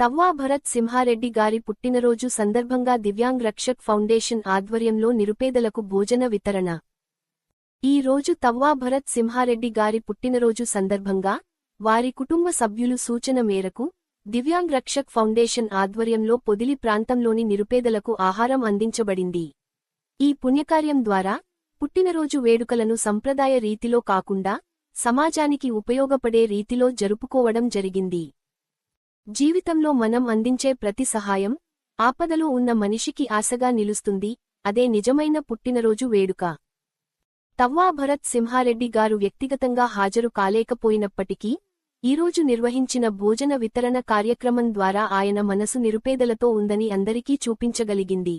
తవ్వా భరత్ సింహారెడ్డి గారి పుట్టినరోజు సందర్భంగా దివ్యాంగ్ రక్షక్ ఫౌండేషన్ ఆధ్వర్యంలో నిరుపేదలకు భోజన వితరణ. ఈ రోజు తవ్వా భరత్ సింహారెడ్డి గారి పుట్టినరోజు సందర్భంగా వారి కుటుంబ సభ్యులు సూచన మేరకు దివ్యాంగ్ రక్షక్ ఫౌండేషన్ ఆధ్వర్యంలో పొదిలి ప్రాంతంలోని నిరుపేదలకు ఆహారం అందించబడింది. ఈ పుణ్యకార్యం ద్వారా పుట్టినరోజు వేడుకలను సంప్రదాయ రీతిలో కాకుండా సమాజానికి ఉపయోగపడే రీతిలో జరుపుకోవడం జరిగింది. జీవితంలో మనం అందించే ప్రతి సహాయం ఆపదలో ఉన్న మనిషికి ఆశగా నిలుస్తుంది అదే నిజమైన పుట్టినరోజు వేడుక. తవ్వా భరత్ సింహారెడ్డి గారు వ్యక్తిగతంగా హాజరు కాలేకపోయినప్పటికీ ఈరోజు నిర్వహించిన భోజన వితరణ కార్యక్రమం ద్వారా ఆయన మనసు నిరుపేదలతో ఉందని అందరికీ చూపించగలిగింది.